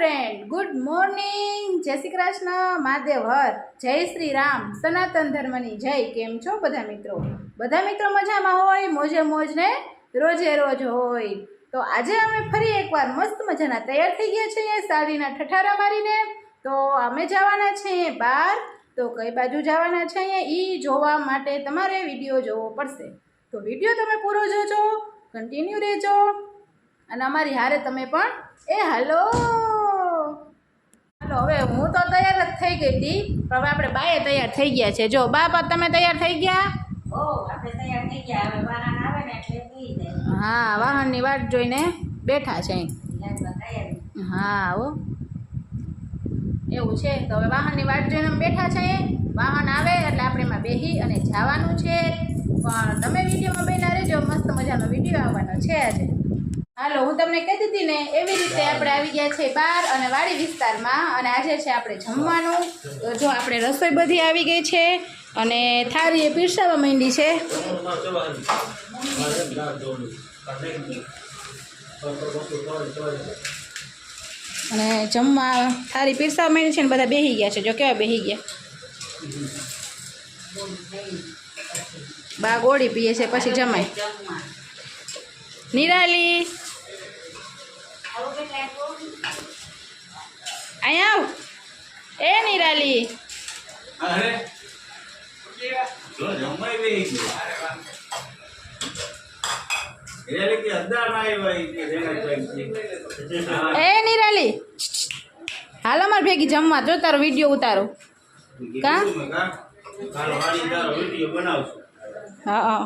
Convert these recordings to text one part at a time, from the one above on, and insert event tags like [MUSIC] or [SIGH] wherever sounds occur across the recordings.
Friend good morning જય શ્રી કૃષ્ણ, મહાદેવ હર. જય શ્રી રામ. સનાતન ધર્મની જય. કેમ છો બધા મિત્રો? બધા મિત્રો મજામાં હોય, મોજે મોજ ને રોજે રોજ હોય. તો આજે અમે ફરી એકવાર મસ્ત મજાના તૈયાર થઈ ગયા છીએ સાડીના ઠઠારા મારીને. તો અમે જવાના છીએ બહાર. તો કઈ બાજુ જવાના છીએ એ જોવા માટે તમારે વીડિયો જોવો પડશે. તો વીડિયો તમે પૂરો જોજો કન્ટિન્યુ રહેજો. અને અમારી હારે તમે પણ એ હાલો હાલો હવે હું તો તૈયાર જ થઈ ગઈ હતી હવે આપણે બાએ તૈયાર થઈ ગયા છે. જો બા બા તમે તૈયાર થઈ ગયા? હા વાહનની વાટ જોઈને બેઠા છે હા ઓ એવું છે. તો હવે વાહનની વાટ જોઈને અમે બેઠા છે. વાહન આવે એટલે આપણે એમાં બેસી અને જવાનું છે. પણ તમે વિડીયોમાં બેના રહેજો. મસ્ત મજાનો વીડિયો આવવાનો છે આજે. હાલો હું તમને કહી દીધી ને એવી રીતે આપણે આવી ગયા છે બાર અને વાડી વિસ્તારમાં. અને આજે છે આપણે જમવાનું. તો જો આપણે રસોઈ બધી આવી ગઈ છે અને થાળી એ પીરસાવા માંડી છે. અને જમવા થાળી પીરસાવા માંડી છે ને બધા બેસી ગયા છે. જો કેવા બેસી ગયા. બા ગોળી પીએ છે પછી જમાય. નિરાલી. આવું કેટલા આપ્યું? અહીંયા આવ એ નિરાલી અરે જો જમાઈ ગઈ છે. એટલે કે અદ્દાર ના આવ્યા ઈ કે જેના કોઈ છે. એ નિરાલી હાલો માર ભેગી જમવા જો તારો વીડિયો ઉતારો કા? કીધું મેં કા? કાલ વાળી તારો વીડિયો બનાવશું. હા હા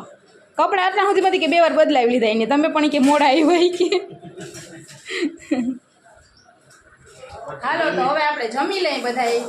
કપડાં આટલા સુધીમાંથી કે બે વાર બદલાવી લીધા એને તમે પણ કે મોડા આવ્યા ઈ કે હાલો તો હવે આપણે જમી લઈએ બધાએ.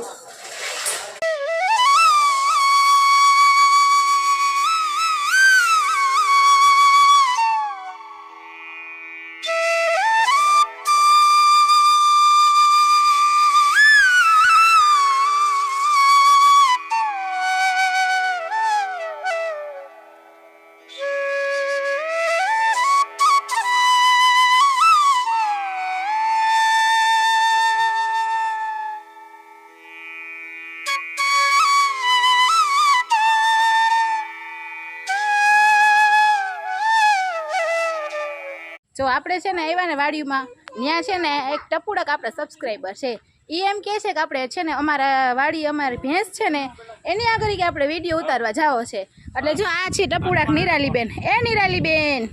જો આપણે છે ને આવ્યા ને વાડીમાં ત્યાં છે ને એક ટપુડક આપણે સબસ્ક્રાઈબર છે. એ એમ કહે છે કે આપણે છે ને અમારા વાડી, અમારી ભેંસ છે ને, એની આગળ કે આપણે વીડિયો ઉતારવા જાવો છે. એટલે જો આ છે ટપુડક નિરાલીબેન. એ નિરાલીબેન,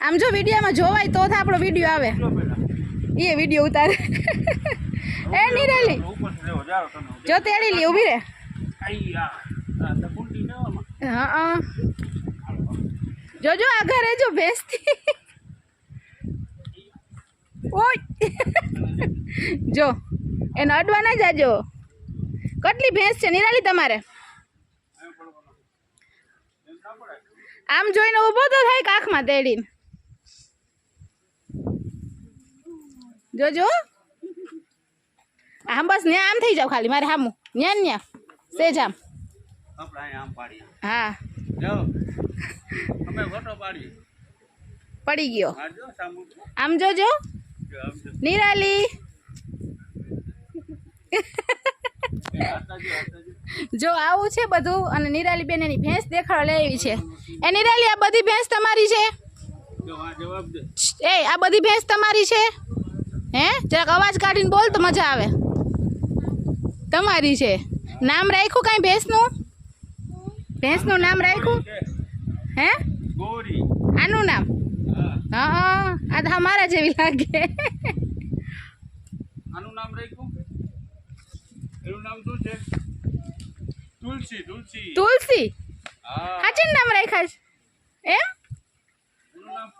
આમ જો વિડીયોમાં જોવાય તો આપણો વીડિયો આવે. એ વીડિયો ઉતારે. [LAUGHS] એ નિરાલી, જો તેડી લી ઊભી રે. હા. જોજો ઘરે જો ભેંસથી ઓય. જો એને અડવા ના જાજો કેટલી ભેંસ છે નિરાલી તમારે? આમ જોઈને ઊભો તો થાય કાખમાં તેડીને. જોજો. આમ બસ ન્યા આમ થઈ જાવ ખાલી મારે હામું. ન્યા ન્યા. સેજ આમ. હા. પડી ગયો. આમ જોજો. નિરાલી. જો, આવું છે બધું અને નિરાલી બેન એની ભેંસ દેખાડવા લેવી છે. એ નિરાલી આ બધી ભેંસ તમારી છે. એ આ બધી ભેંસ તમારી છે? હે? જરાક અવાજ કાઢીને બોલ તો મજા આવે. તમારી છે. નામ રાખ્યું કાંઈ ભેંસનું? ભેંસનું નામ રાખ્યું. હે? ગૌરી. આનું નામ? આ તો અમારા જેવી લાગે. આનું નામ રાખ્યું? એનું નામ શું છે? તુલસી તુલસી. તુલસી? હા. નામ રાખ્યા છે? એમ? એનું નામ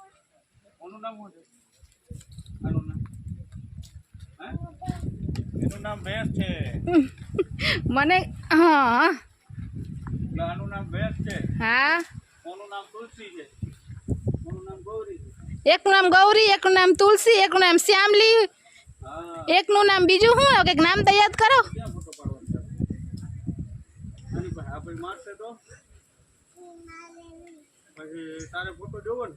એનું નામ શું છે આનું નામ. હે? એનું નામ ભેંસ છે. મને હા. આનું નામ ભેંસ છે. હા. ઓનું નામ તુલસી છે? ઓનું નામ ગૌરી એકનું નામ ગૌરી એકનું નામ તુલસી એકનું નામ શ્યામલી હા એકનું નામ બીજું શું કંઈક નામ તો યાદ કરો. ક્યાં ફોટો પાડવાનો છે આની પાસે આપણે મારશે તો પછી તારે ફોટો જોવો ને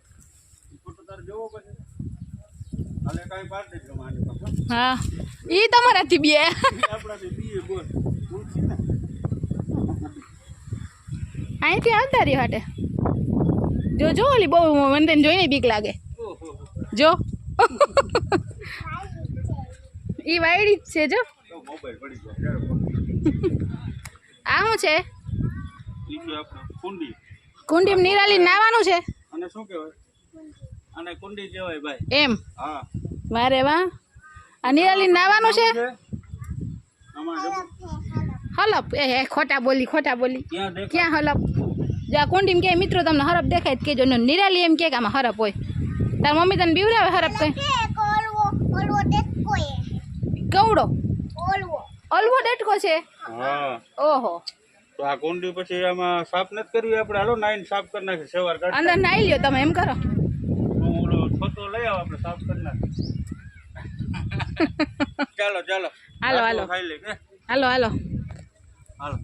ફોટો તારે જોવો પછી હાલે કાંઈ પાડ દેજો આની પાસે હા, ઈ તમારાથી બે. ઈ આપણાથી બીએ બોલ બોલશી ને અહીંથી આવતા રહ્યો હાટે. જો જો, ઓલી બહુ મને તને જોઈને બીક લાગે. ઓહો જો. ઈ વાયડી જ છે જો. આ શું છે? કુંડી કુંડીમ નિરાલી નાવાનું છે? અને શું કહેવાય? આને કુંડી કહેવાય ભાઈ. એમ? હા. વારે વાહ. આ નિરાલી નાવાનું છે? હલપ. એ હે ખોટા બોલી ખોટા બોલી. ક્યાં હલપ? જો આ કુંડીમ કે મિત્રો તમને હરફ દેખાય જ કેજો નિરાલી એમ કે કે આમાં હરફ હોય. તાર મમ્મી તને બીવરાવે હરપ કઈ? કવડો અલવો ડેટકો છે? હા. ઓહો. તો આ કુંડી પછી આમાં સાફ નથી કરવી? આપણે હાલો નાઈને સાફ કરી નાખી સવાર કાઢ અંદર નાઈ લ્યો તમે એમ કરો. હું ઓલો છોતો લઈ આવો આપણે સાફ કરી નાખી [LAUGHS] ચાલો ચાલો. હાલો, હાલો. ખાઈ હાલો હાલો. હાલો.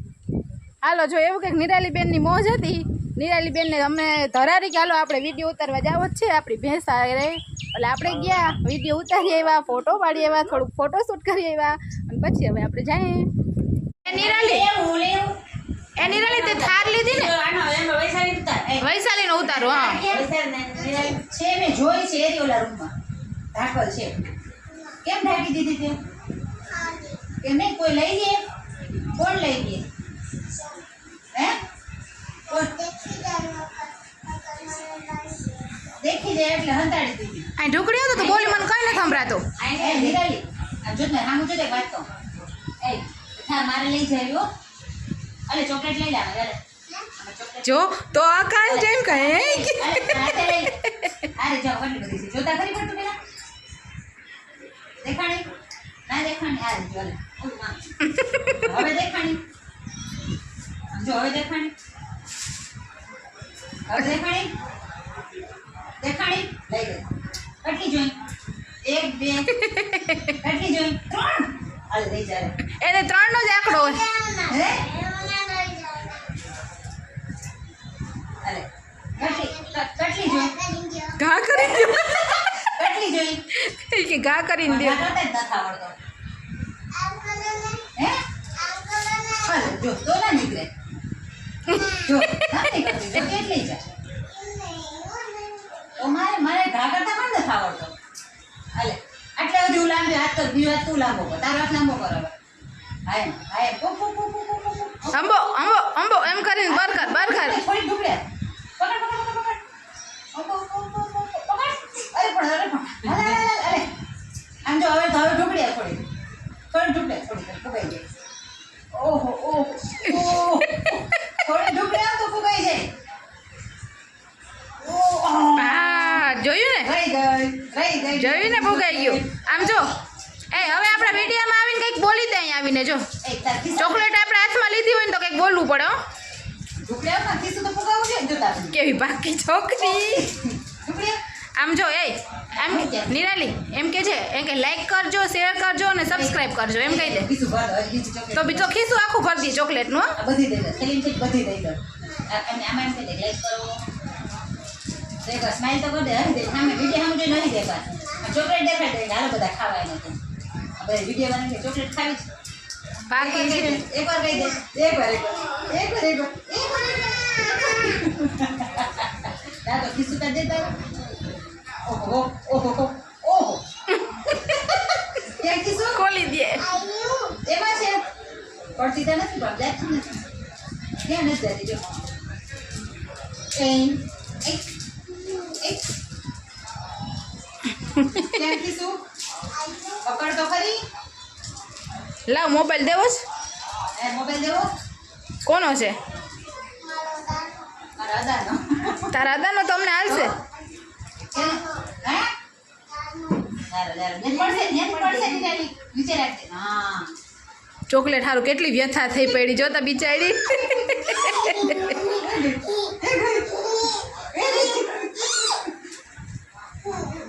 હાલો જો એવું કંઈક નિરાલી બેનની મોજ હતી? નિરાલી બેનને અમે ધરારી કે હાલો આપણે વીડિયો ઉતારવા જાવ જ છે આપણી ભેંસ રે એટલે આપણે ગયા વીડિયો ઉતારી આવ્યા ફોટો પાડી આવ્યા થોડુંક ફોટો શૂટ કરી આવ્યા અને પછી હવે આપણે જઈએ એ નિરાલી લેવું લેવું એ નિરાલી તે થાર લીધી ને? વૈશાલી નો વૈશાલીનો ઉતારો હા. છે મેં જોઈ છે એરી ઓલા રૂમમાં ઢાંકલ છે કેમ ઢાંકી દીધી તે? કે નહીં કોઈ લઈ લે? કોણ લઈ લે? હે? દેખી દે એટલે હંતાડી દીધી. અહીં ઢુકડી હતો તો બોલી મને કઈ નથી સંભળાતો. એ નિરાલી આ જો ને સામું જો તે વાત તો એ થા મારે લઈ જાય હો. અરે ચોકલેટ લઈ લે આમાં ચાલે આમાં ચોકલેટ જો તો આ કાન જેમ કહે અરે હાથે લઈ. લે અરે જાઓ કેટલી બધી છે. જોતા ખરી પડતું પેલા? દેખાણી? ના દેખાણી આ જો લે ઓલું આમ. હવે દેખાણી? જો હવે દેખાણી? હવે દેખાણી દેખાણી લઈ ગઈ કેટલી જોઈ? એક બે. કેટલી જોઈ? ત્રણ. લઈ જા. એને આંકડો હે? અરે કેટલી? જોઈ? ઘા કરી દો. કેટલી જોઈ? કે ઘા કરીને દે. મારા નથી આવડતો. હે? જો તો ના નીકળે. ના જો. કેટલી છે તો મારે મારે ઘા કરતા પણ નથી આવડતો. હાલે. આટલા બધી હું લાંબી હાથ કર બીજો હાથ તું લાંબો કર. તારો હાથ લાંબો કર હવે. હા એમ હા એમ પો પો પો પો પો પો. પો. અંબો અંબો અંબો એમ કરીને બરકર બરકર થોડી ઢુકડે પકડ પકડ પકડ પકડ. પકડ. અરે આમ જો હવે હવે ઢુકડે થોડી થોડી ઢુકડે થોડી થોડી જાય. ઓહો ઓહો ઓહો થોડી ઢુકડે આમ તો ફુગાઈ જાય ઓહ હા જોયું ને રહી ગઈ જોયું ભોગાઈ ગયું. આમ જો. એ, હવે આપણા મીડિયામાં આવીને કંઈક બોલી દે અહીં આવીને, જો. ચોકલેટ આપણે હાથમાં લીધી હોય ને તો કંઈક બોલવું પડે. કેવી બાકી છોકરી. આમ જો, એ, એમ નિરાલી, એમ કે છે, એમ કે લાઈક કરજો શેર કરજો અને સબસ્ક્રાઇબ કરજો, એમ કહી દે. તો બી તો ખીસું આખું ભરી દે ચોકલેટનું સ્માઈલ તો કરી દે સામે વીડિયો સામે નહીં દેખા ચોકલેટ દેખાડી દે હાલો બધા ખાવા એને તો હવે વીડિયો બનાવી ચોકલેટ ખાવી બાકી છે એકવાર કહી દે. એકવાર એકવાર એકવાર એકવાર એકવાર તો ખિસ્સું દેતા. ઓહો ઓહો ઓહો ઓહો. ક્યાં ખિસ્સું? ખોલી દે. એમાં છે. પડતી તો નથી પણ જાતી નથી. ક્યાં નથી જતી જો. એક એક. પકડ તો ખરી. લાવ મોબાઈલ દેવો છે? મોબાઈલ દેવો? કોનો છે? તારા અદાનો તો તમને હાલશે? ચોકલેટ સારું કેટલી વ્યથા થઈ પડી જોતા બિચારી.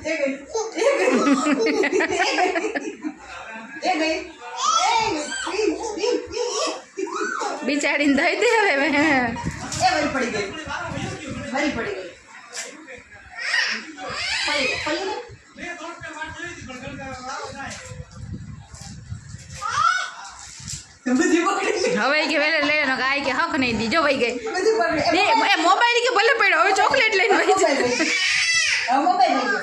Thank ગઈ. બિચારી દઈ દે હવે હવે. કે વેલે લઈ નો ગાય કે હક નહીં દીજો ભાઈ ગઈ. એ મોબાઈલ કે ભલે પડ્યો હવે ચોકલેટ લઈને ભાઈ જાય. મોબાઈલ